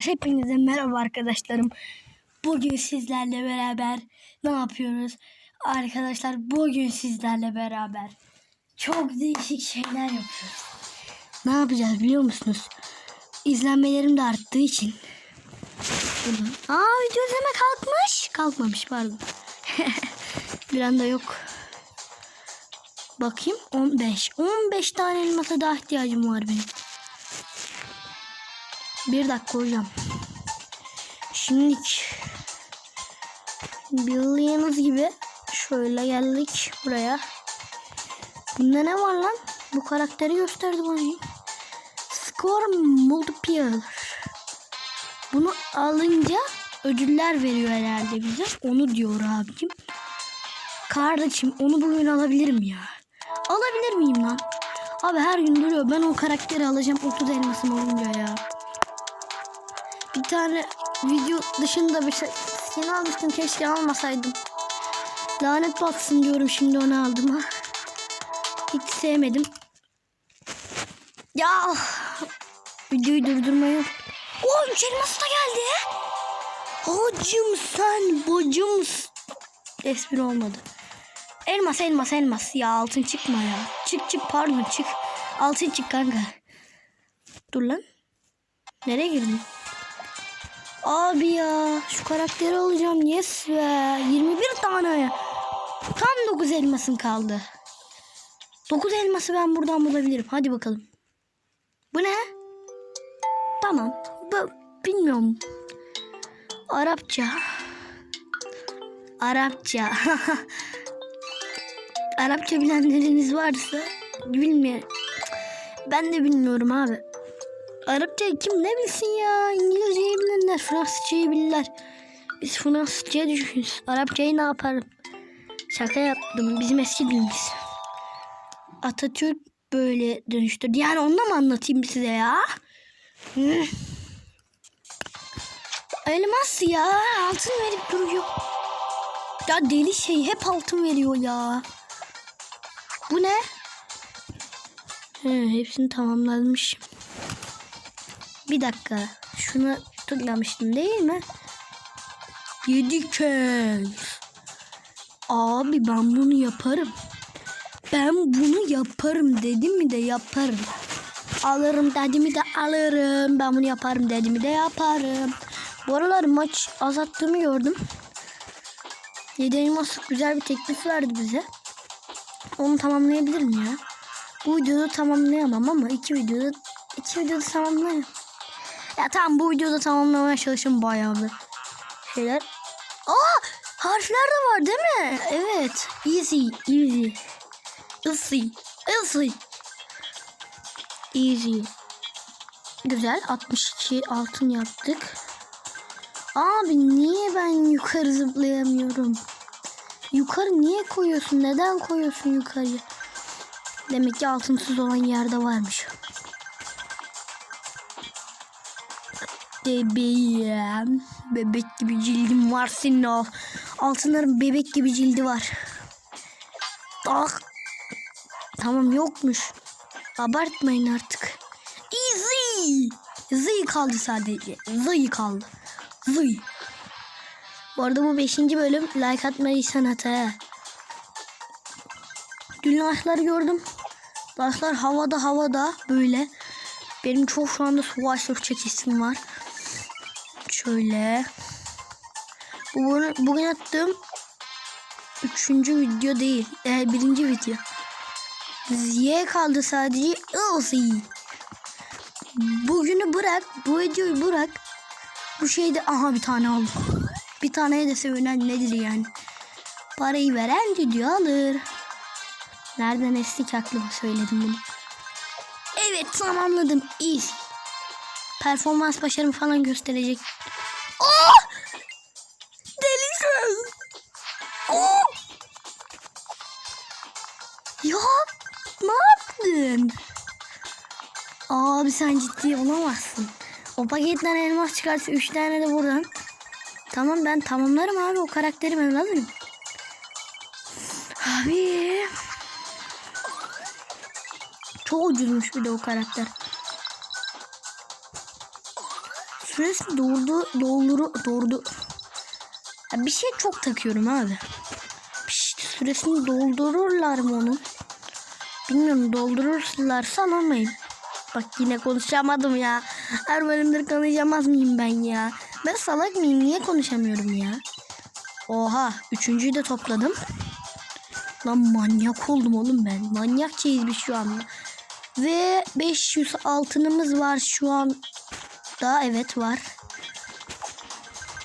Hepinize merhaba arkadaşlarım. Bugün sizlerle beraber ne yapıyoruz? Arkadaşlar bugün sizlerle beraber çok değişik şeyler yapıyoruz. Ne yapacağız biliyor musunuz? İzlenmelerim de arttığı için. Aa video izleme kalkmış. Kalkmamış pardon. Bir anda yok. Bakayım 15. 15 tane elmasa daha ihtiyacım var benim. Bir dakika hocam. Şimdi bildiğiniz gibi şöyle geldik buraya. Bunda ne var lan? Bu karakteri gösterdi bana. Score Multiplier. Bunu alınca ödüller veriyor herhalde bize. Onu diyor abicim. Kardeşim onu bugün alabilirim ya. Alabilir miyim lan? Abi her gün duruyor. Ben o karakteri alacağım 30 elmasım olunca ya. Bir tane video dışında bir şey skin almıştım. Keşke almasaydım. Lanet baksın diyorum şimdi onu aldım ha. Hiç sevmedim. Ya videoyu durdurmayı. O üç elmas da geldi. Hocam sen bacım. Espri olmadı. Elmas elmas elmas. Ya altın çıkma ya. Çık çık pardon çık. Altın çık kanka. Dur lan. Nereye girdin? Abi ya şu karakteri alacağım. Yes be. 21 tane. Tam 9 elmasım kaldı. 9 elması ben buradan bulabilirim. Hadi bakalım. Bu ne? Tamam. Bu, bilmiyorum. Arapça. Arapça. Arapça bilenleriniz varsa bilmiyorum. Ben de bilmiyorum abi. Arapça kim ne bilsin ya? İngilizceyi bilenler, Fransızcayı bilirler. Biz Fransızcaya düşkünüz. Arapçayı ne yaparım? Şaka yaptım. Bizim eski dilimiz. Atatürk böyle dönüştürdü. Yani onunla mı anlatayım size ya? Elmas ya. Altın verip duruyor. Ya deli şey hep altın veriyor ya. Bu ne? He, hepsini tamamlamışım. Bir dakika. Şunu tıklamıştım değil mi? Yedi kez. Abi ben bunu yaparım. Ben bunu yaparım dedim mi de yaparım. Alırım dedimi de alırım. Ben bunu yaparım dedimi de yaparım. Bu aralar maç azalttığımı gördüm. Yedi elmas güzel bir teklif verdi bize. Onu tamamlayabilirim ya. Bu videoda tamamlayamam ama iki videoda iki videoda tamamlayamam. Ya tamam bu videoda tamamlamaya çalışın bayağı bir şeyler. Aa harfler de var değil mi? Evet. Easy, easy. Easy, easy. Easy. Güzel. 62 altın yaptık. Abi niye ben yukarı zıplayamıyorum? Yukarı niye koyuyorsun? Neden koyuyorsun yukarıya? Demek ki altınsız olan yerde varmış. Bebeğim. Bebek gibi cildim var senin o. Altınların bebek gibi cildi var. Ah. Tamam yokmuş. Abartmayın artık. Easy. Zı kaldı sadece. Zı kaldı. Zı. Bu arada bu 5. bölüm like atmayı sanat he. Dün like'ları gördüm. Like'lar havada havada böyle. Benim çok şu anda su aşırı çekesim var. Şöyle. Bu bugün, bugün attığım üçüncü video değil. E, birinci video. Y kaldı sadece. Ilsi. Bugünü bırak. Bu videoyu bırak. Bu şeyde aha bir tane aldım. Bir taneye de sevinen nedir yani? Parayı veren video alır. Nereden estik aklıma söyledim bunu. Evet tamamladım. Easy. Performans başarımı falan gösterecek. Sen ciddi olamazsın. O paketten elmas çıkarsa 3 tane de buradan. Tamam ben tamamlarım abi o karakteri ben alırım. Abi. Çok ucuzmuş bir de o karakter. süresi doldu, dolduru, doğurdu. Ya bir şey çok takıyorum abi. Pişt, süresini doldururlar mı onun? Bilmiyorum doldururlarsa anlamayın. Bak yine konuşamadım ya. Her bölümde konuşamaz mıyım ben ya? Ben salak mıyım? Niye konuşamıyorum ya? Oha. Üçüncüyü de topladım. Lan manyak oldum oğlum ben. Manyakçayız biz şu anda. Ve 500 altınımız var şu an. Da evet var.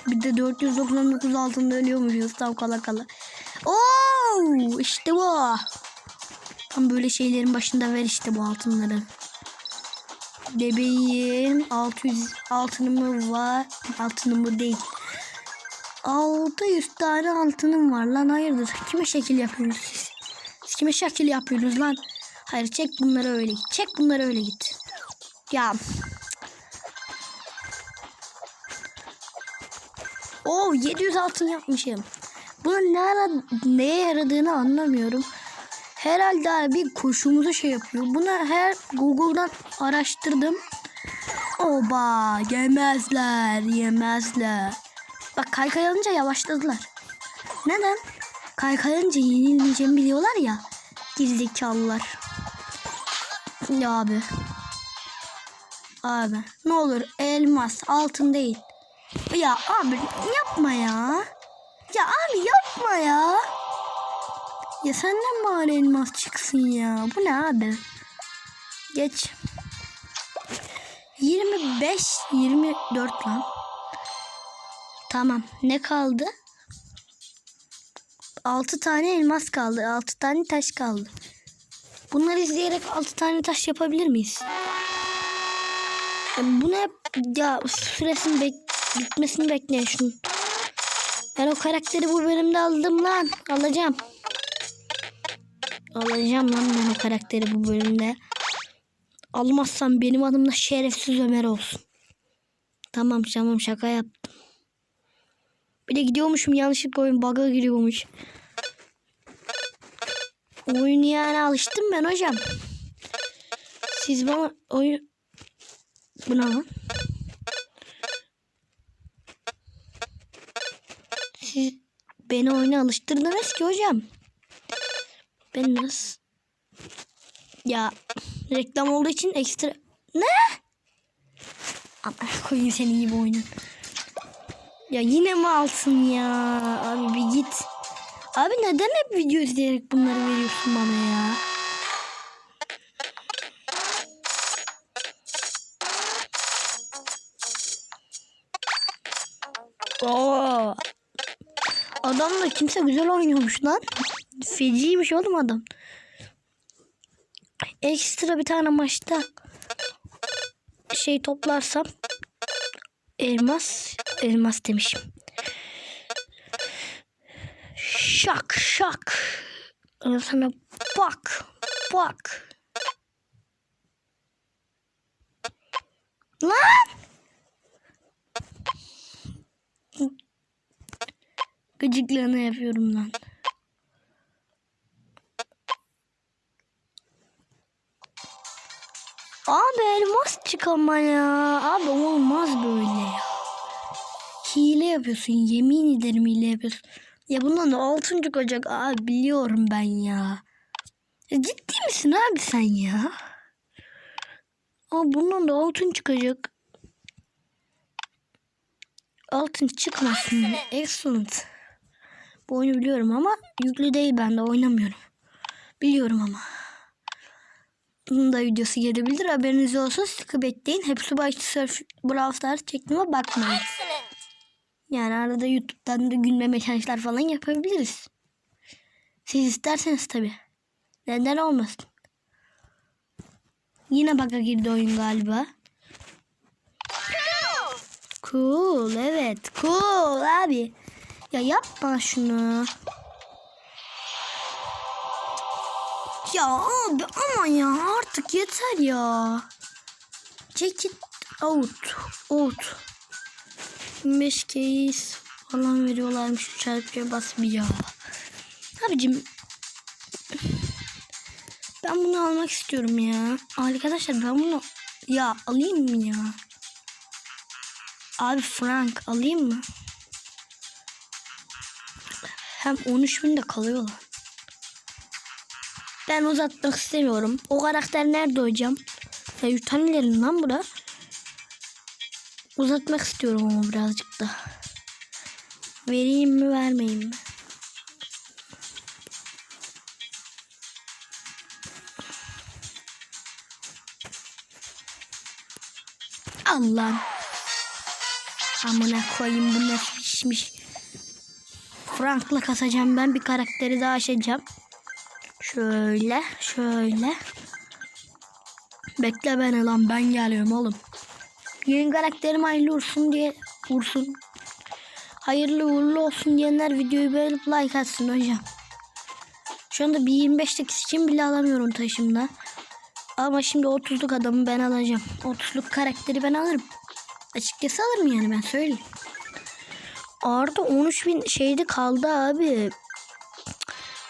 Bir de 499 altında ölüyormuşuz tam kala kala. Oo işte bu. Tam böyle şeylerin başında ver işte bu altınları. Bebeğim 600 altınımı var. Altınımı değil. 600 tane altınım var lan hayırdır. Kime şekil yapıyorsunuz siz? Siz kime şekil yapıyorsunuz lan? Hayır çek bunları öyle git. Çek bunları öyle git. Ya. Oo 700 altın yapmışım. Bunun ne ara, neye yaradığını anlamıyorum. Herhalde abi koşumuzu şey yapıyor. Bunu her Google'dan araştırdım. Oba yemezler yemezler. Bak kaykay alınca yavaşladılar. Neden? Kaykay alınca yenilmeyeceğimi biliyorlar ya. Gerizekalılar. Ya abi. Abi ne olur elmas altın değil. Ya abi yapma ya. Ya abi yapma ya. Ya senden bari elmas çıksın ya. Bu ne abi? Geç. 25 24 lan. Tamam. Ne kaldı? 6 tane elmas kaldı. 6 tane taş kaldı. Bunları izleyerek 6 tane taş yapabilir miyiz? Ya bu ne? Ya süresinin bek bitmesini bekleyin şunu. Ben o karakteri bu bölümde aldım lan. Alacağım. Alacağım lan ben o karakteri bu bölümde. Almazsam benim adım da şerefsiz Ömer olsun. Tamam tamam şaka yaptım. Bir de gidiyormuşum yanlışlıkla oyun bug'a giriyormuş. Oyun yani alıştım ben hocam. Siz bana oyun... Bu ne lan? Siz beni oyuna alıştırdınız ki hocam. Ben nasıl... Ya reklam olduğu için ekstra... Ne? Ama koyayım senin gibi oyunun. Ya yine mi alsın ya? Abi bir git. Abi neden hep video izleyerek bunları veriyorsun bana ya? Oo. Adam da kimse güzel oynuyormuş lan. Feciymiş oğlum adam. Ekstra bir tane maçta şey toplarsam elmas elmas demişim. Şak şak. Sana bak bak. Lan! Gıcıklığını yapıyorum lan. Abi elmas çık ama ya. Abi olmaz böyle ya. Hile yapıyorsun. Yemin ederim hile yapıyorsun. Ya bundan da altın çıkacak. Abi biliyorum ben ya. ya ciddi misin abi sen ya? Abi bundan da altın çıkacak. Altın çıkmasın. Excellent. Bu oyunu biliyorum ama yüklü değil ben de oynamıyorum. Biliyorum ama. Bunun da videosu gelebilir. Haberiniz olsun. Sıkı bekleyin. Hepsi başta Surf Brawl Stars çektiğime bakmayın. Yani arada YouTube'dan da gülme mesajlar falan yapabiliriz. Siz isterseniz tabi. Neden olmasın? Yine bug'a girdi oyun galiba. Cool evet cool abi. Ya yapma şunu. Ya abi ama ya artık yeter ya. Check it out. Out. 25 case falan veriyorlarmış. Çarpıya bas bir ya. Abicim. Ben bunu almak istiyorum ya. Arkadaşlar ben bunu ya alayım mı ya? Abi Frank alayım mı? Hem 13 bin de kalıyor lan. Ben uzatmak istemiyorum. O karakter nerede hocam? Ya yutabilirim lan bura. Uzatmak istiyorum ama birazcık da. Vereyim mi vermeyeyim mi? Allah'ım. Amına koyayım bu ne pişmiş. Frank'la kasacağım ben bir karakteri daha açacağım. Şöyle şöyle. Bekle beni lan ben geliyorum oğlum. Yeni karakterim hayırlı olsun diye vursun. Hayırlı uğurlu olsun diyenler videoyu beğenip like atsın hocam. Şu anda bir 25 dakika için bile alamıyorum taşımda. Ama şimdi 30'luk adamı ben alacağım. 30'luk karakteri ben alırım. Açıkçası alırım yani ben söyleyeyim. Arda 13 bin şeyde kaldı abi.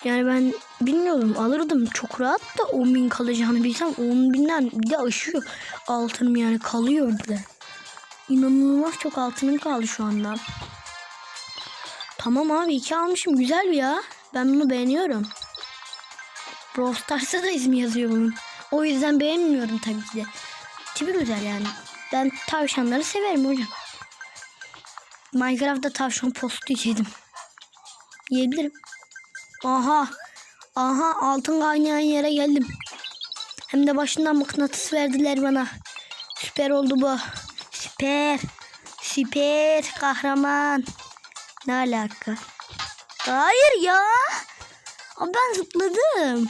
Yani ben bilmiyorum alırdım çok rahat da 10 bin kalacağını bilsem 10 binden bir de aşıyor altınım yani kalıyor bir de. İnanılmaz çok altınım kaldı şu anda. Tamam abi iki almışım güzel ya. Ben bunu beğeniyorum. Brawl da ismi yazıyor bunun. O yüzden beğenmiyorum tabii ki de. Tipi güzel yani. Ben tavşanları severim hocam. Minecraft'ta tavşan postu yedim. Yiyebilirim. Aha. Aha altın kaynayan yere geldim. Hem de başından mıknatıs verdiler bana. Süper oldu bu. Süper. Süper kahraman. Ne alaka? Hayır ya. Ama ben zıpladım.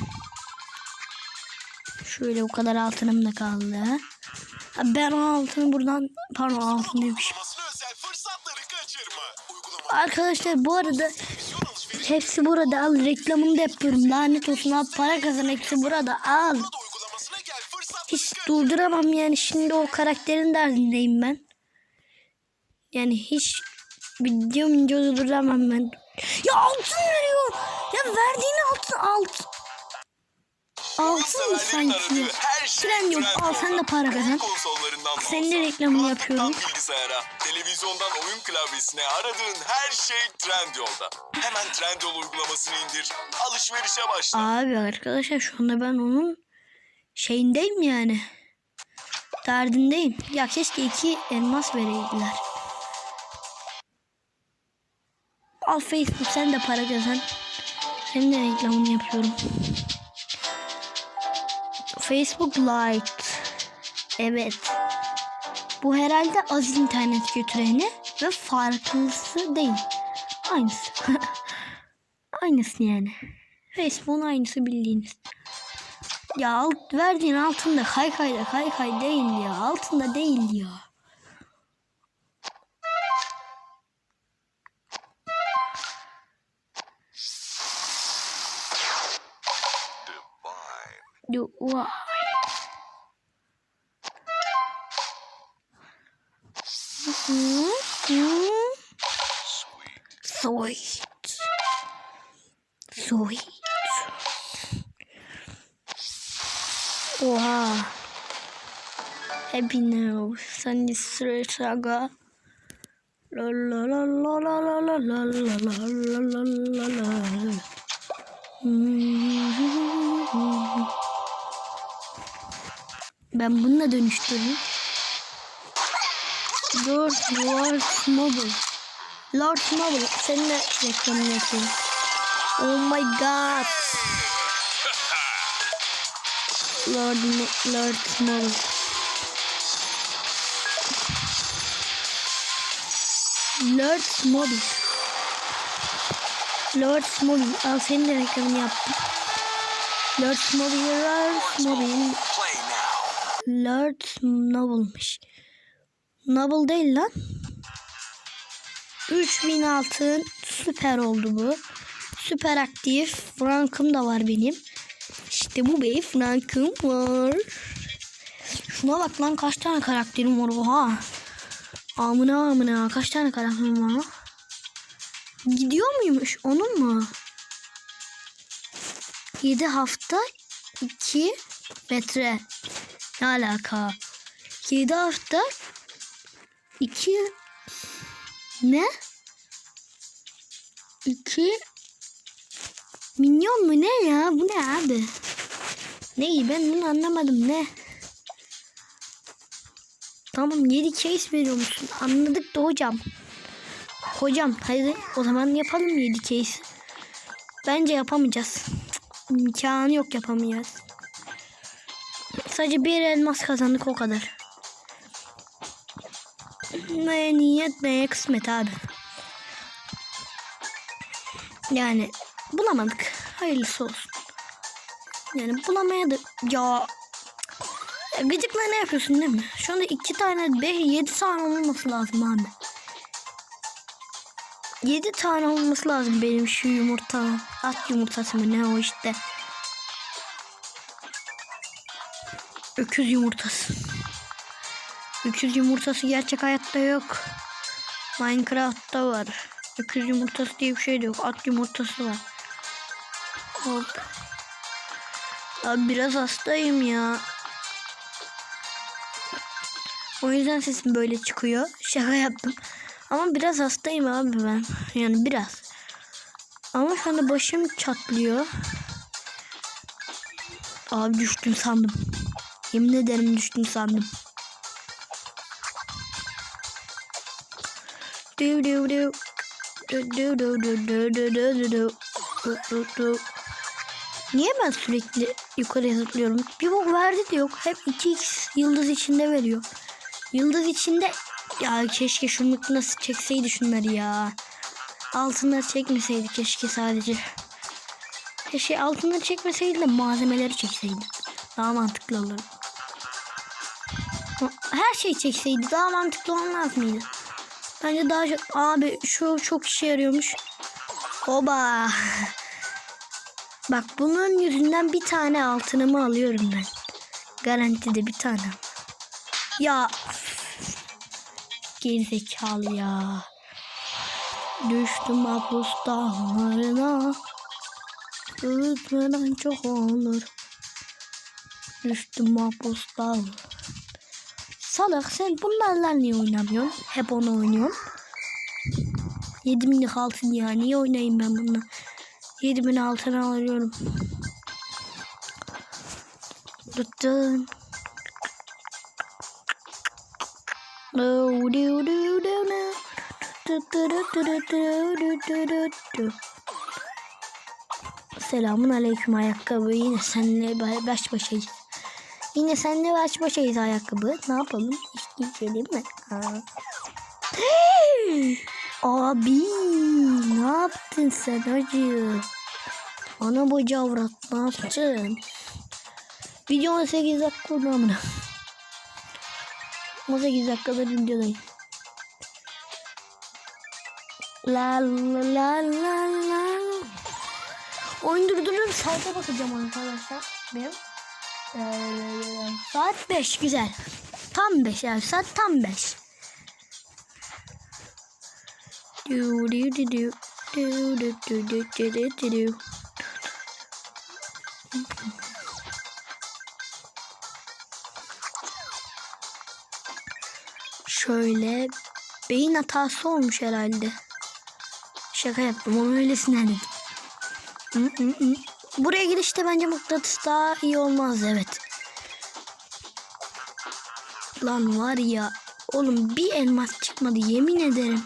Şöyle o kadar altınım da kaldı. Ha, Ben o altını buradan pardon altın demişim. Arkadaşlar bu arada hepsi burada al reklamını da yapıyorum. Lanet olsun abi para kazan hepsi burada al. Hiç durduramam yani şimdi o karakterin derdindeyim ben. Yani hiç video video durduramam ben. Ya altın veriyor. Ya verdiğin altın alt. Altın mı sanki? Yok. Al sen de para kazan. Senin de reklamını yapıyorum. bilgisayara, televizyondan oyun klavyesine aradığın her şey Trendyol'da. Hemen Trendyol uygulamasını indir, alışverişe başla. Abi arkadaşlar şu anda ben onun şeyindeyim yani. Derdindeyim. Ya keşke iki elmas vereydiler. Al Facebook sen de para kazan. Senin de reklamını yapıyorum. Facebook Lite. Evet. Bu herhalde az internet götüreni ve farklısı değil. Aynısı. Aynısı yani. Facebook'un aynısı bildiğiniz. Ya alt, verdiğin altında kaykayda kaykay değil ya. Altında değil ya. Hı, hı. Sweet. Sweet. Sweet. Oha. Happy now. Sunny straight saga. La la la la la la la la la la la la la la. Ben bununla dönüştüreyim. Dur, Lord Mobile. Lord Mobile, seninle reklamını yapayım. Oh my god. Lord, Lord Mobile. Lord Mobile. Lord Mobile. Al senin de reklamını yaptım. Lord Mobile, Lord Mobile. Lord Noble'mış. Noble değil lan. 3000 altın süper oldu bu. Süper aktif. Frank'ım da var benim. İşte bu be Frank'ım var. Şuna bak lan kaç tane karakterim var oha. Amına amına kaç tane karakterim var. Gidiyor muymuş onun mu? 7 hafta 2 metre. Ne alaka? 7 hafta 2 Ne? İki milyon mu ne ya? Bu ne abi? Neyi ben bunu anlamadım ne? Tamam 7 case veriyor musun? Anladık da hocam. Hocam hadi o zaman yapalım 7 case. Bence yapamayacağız. İmkanı yok yapamayacağız. Sadece bir elmas kazandık o kadar. Ne niyet ne kısmet abi. Yani bulamadık. Hayırlısı olsun. Yani bulamaya da ya gıcıkla ne yapıyorsun değil mi? Şu anda iki tane beş yedi tane olması lazım abi. Yedi tane olması lazım benim şu yumurta. At yumurtası mı ne o işte. Öküz yumurtası. Öküz yumurtası gerçek hayatta yok. Minecraft'ta var. Öküz yumurtası diye bir şey de yok. At yumurtası var. Hop. Abi biraz hastayım ya. O yüzden sesim böyle çıkıyor. Şaka yaptım. Ama biraz hastayım abi ben. Yani biraz. Ama şu anda başım çatlıyor. Abi düştüm sandım. Yemin ederim düştüm sandım. Du du du du du du du du du. Du du du. Niye ben sürekli yukarıya zıplıyorum? Bir bok verdi de yok. Hep 2x yıldız içinde veriyor. Yıldız içinde ya keşke şunu nasıl çekseydi şunları ya. Altınları çekmeseydi keşke sadece. Keşke altınları çekmeseydi de malzemeleri çekseydi. Daha mantıklı olurdu. Her şey çekseydi daha mantıklı olmaz mıydı? Bence daha çok... Abi şu çok işe yarıyormuş. Oba. Bak bunun yüzünden bir tane altınımı alıyorum ben. Garantide bir tane. Ya gerizekalı ya. Düştüm mahpus dağlarına. Öğütmeden çok olur. Düştüm mahpus dağlarına. Salak sen bunlarla niye oynamıyorsun? Hep onu oynuyorsun. 7 binlik altın ya. Niye oynayayım ben bununla? 7 bin altın alıyorum. Dıttın. Selamun aleyküm ayakkabı yine seninle baş başayız. Yine seninle baş başayız ayakkabı. Ne yapalım? İşte geleyim mi? Aa. Abi ne yaptın sen hacı? Ana boca avrat ne yaptın? Video 18 dakika oldu amına. 18 dakikadır videodayım. La la la la la. Oyun durduruyorum saate bakacağım arkadaşlar. Benim. Ee, saat 5 güzel. Tam 5 yani saat tam 5. Do do do do do do do do do do do. Şöyle beyin hatası olmuş herhalde. Şaka yaptım onu öylesine dedim. Buraya girişte bence mıknatıs daha iyi olmaz evet. Lan var ya oğlum bir elmas çıkmadı yemin ederim.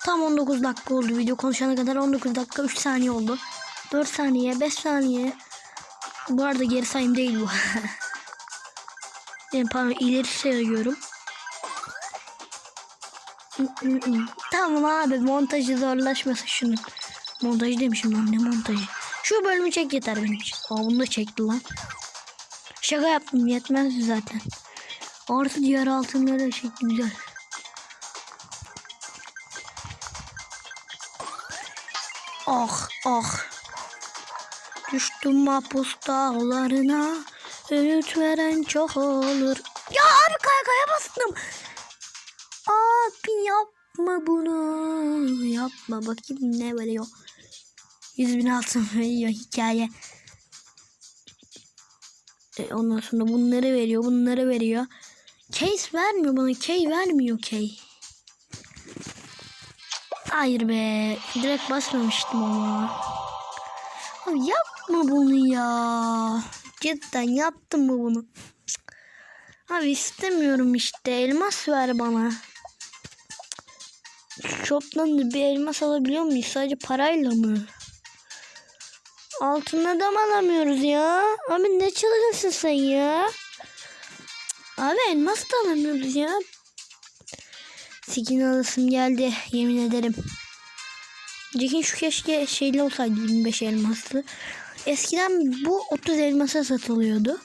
Tam 19 dakika oldu video konuşana kadar 19 dakika 3 saniye oldu. 4 saniye 5 saniye. Bu arada geri sayım değil bu. yani pardon ileri sayıyorum. tamam abi montajı zorlaşmasın şunu. Montaj demişim lan ne montajı. Şu bölümü çek yeter benim için. Aa bunu da çekti lan. Şaka yaptım yetmez zaten. Artı diğer altınları da çekti güzel. Ah ah. Düştüm mahpus dağlarına. Öğüt veren çok olur. Ya abi kaykaya bastım. Abi yapma bunu. Yapma bakayım ne veriyor. 100 bin altın veriyor hikaye. E, ondan sonra bunları veriyor bunları veriyor. Case vermiyor bana. Key vermiyor key. Hayır be. Direkt basmamıştım ama. Abi yapma bunu ya. Cidden yaptın mı bunu? Abi istemiyorum işte. Elmas ver bana. Shop'tan bir elmas alabiliyor muyuz? Sadece parayla mı? Altın adam alamıyoruz ya. Abi ne çılgınsın sen ya? Abi elmas da alamıyoruz ya. Skin alasım geldi yemin ederim. Cekin şu keşke şeyli olsaydı 25 elmaslı. Eskiden bu 30 elmasa satılıyordu.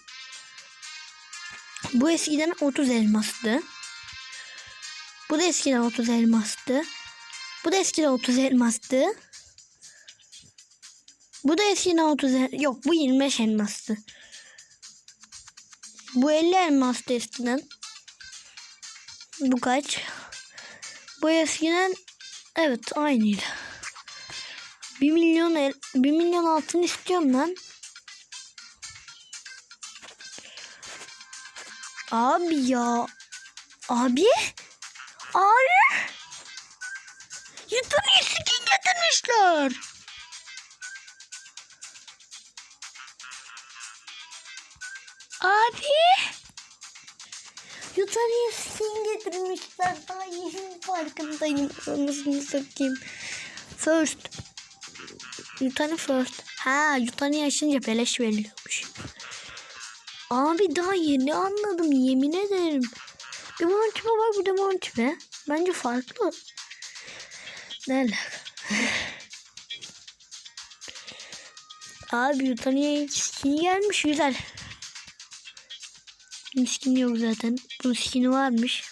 Bu eskiden 30 elmastı. Bu da eskiden 30 elmastı. Bu da eskiden 30 elmastı. Bu da eskiden 30 el... Yok bu 25 elmastı. Bu 50 elmastı eskiden. Bu kaç? Bu eskiden evet aynıydı. 1 milyon el, 1 milyon altın istiyorum lan. Abi ya. Abi. Abi. Yutanı skin getirmişler. Abi. Yutanı skin getirmişler. Daha yeni farkındayım. Anasını satayım. First. Yutanı first. Ha yutanı açınca beleş veriliyormuş. Abi daha yeni anladım yemin ederim. Bir bunun tipi var bir de bunun tipi. Bence farklı. Ne? Abi yutanıya skin gelmiş güzel. Benim skin yok zaten. Bunun skini varmış.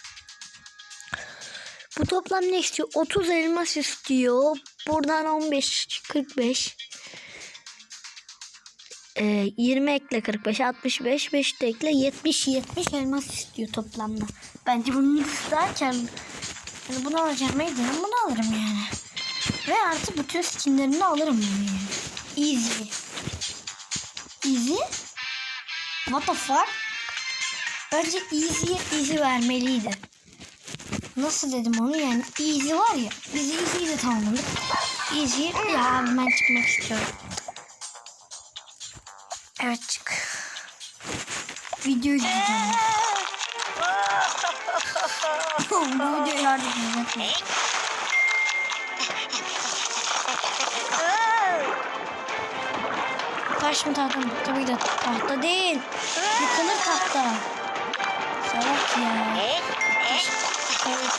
Bu toplam ne istiyor? 30 elmas istiyor. Buradan 15, 45. Ee, 20 ekle 45, 65, 5 de ekle 70, 70 elmas istiyor toplamda. Bence bunu isterken yani bunu alacağım meydanım bunu alırım yani. Ve artık bütün skinlerini alırım yani. Easy. Easy? What the fuck? Bence easy'ye easy vermeliydi. Nasıl dedim onu yani easy var ya biz easy'yi de tamamladık. Easy ya ben çıkmak istiyorum. Evet çık. Videoyu izleyeceğim. Bu videoyu artık izletmeyeyim. Taş mı tahta mı? Tabii de tahta değil. Yıkılır tahta. Salak ya. Evet.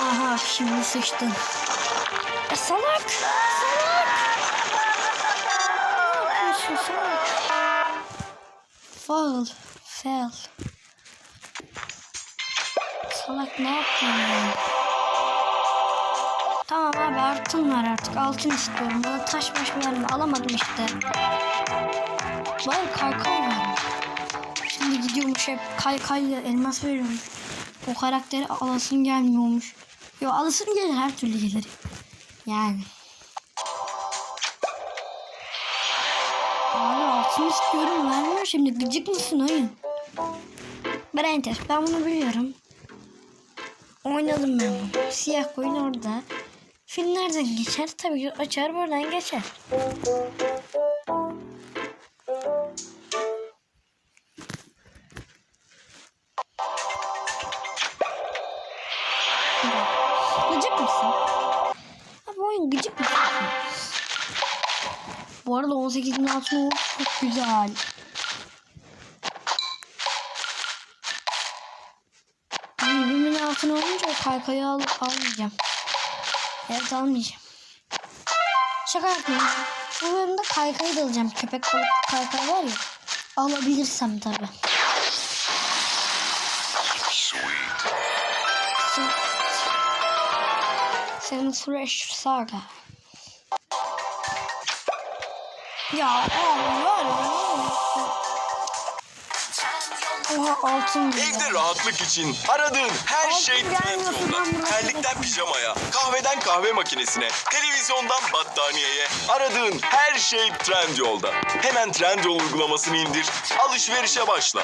Aha şimdi sıçtın. E, salak. Salak. Ne yapıyorsun salak? Fail. Fail. Salak ne yaptın ya? Tamam abi altın var artık. Altın istiyorum. Bana taş baş verme. Alamadım işte. Bari kaykay vermiş. Gidiyormuş hep kaykayla elmas veriyormuş. O karakteri alasın gelmiyormuş. Yo alasın gelir her türlü gelir. Yani. Abi altın istiyorum vermiyor şimdi. Gıcık mısın oyun? Brenter ben bunu biliyorum. Oynadım ben bunu. Siyah koyun orada. Film nereden geçer? Tabii ki açar buradan geçer. Arada 18 bin altın oldu. Çok güzel. Birbirimin altın olunca o kaykayı al almayacağım. Evet almayacağım. Şaka yapmıyorum. Bu bölümde kaykayı da alacağım. Köpek balık kaykay var ya. Alabilirsem tabi. Senin Fresh Saga. Ya abi var ya. Oha altın gibi. Evde rahatlık için aradığın her Altın şey Trendyol'da. burası. Terlikten pijamaya, kahveden kahve makinesine, televizyondan battaniyeye aradığın her şey Trendyol'da. Hemen Trendyol uygulamasını indir, alışverişe başla.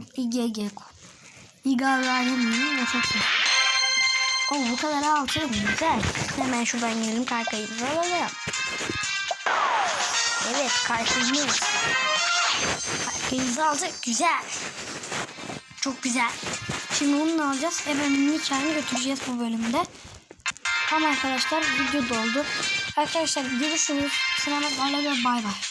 Kom. İGG kom. İGG ve çok. Oo bu kadar altı güzel. Hemen şuradan gelelim kaykayımızı alalım. Evet kaykayımız. Kaykayımızı aldık. Güzel. Çok güzel. Şimdi bunu da alacağız. Ebe'nin hikayeni götüreceğiz bu bölümde. Tamam arkadaşlar video doldu. Arkadaşlar görüşürüz. Sinema bay bay.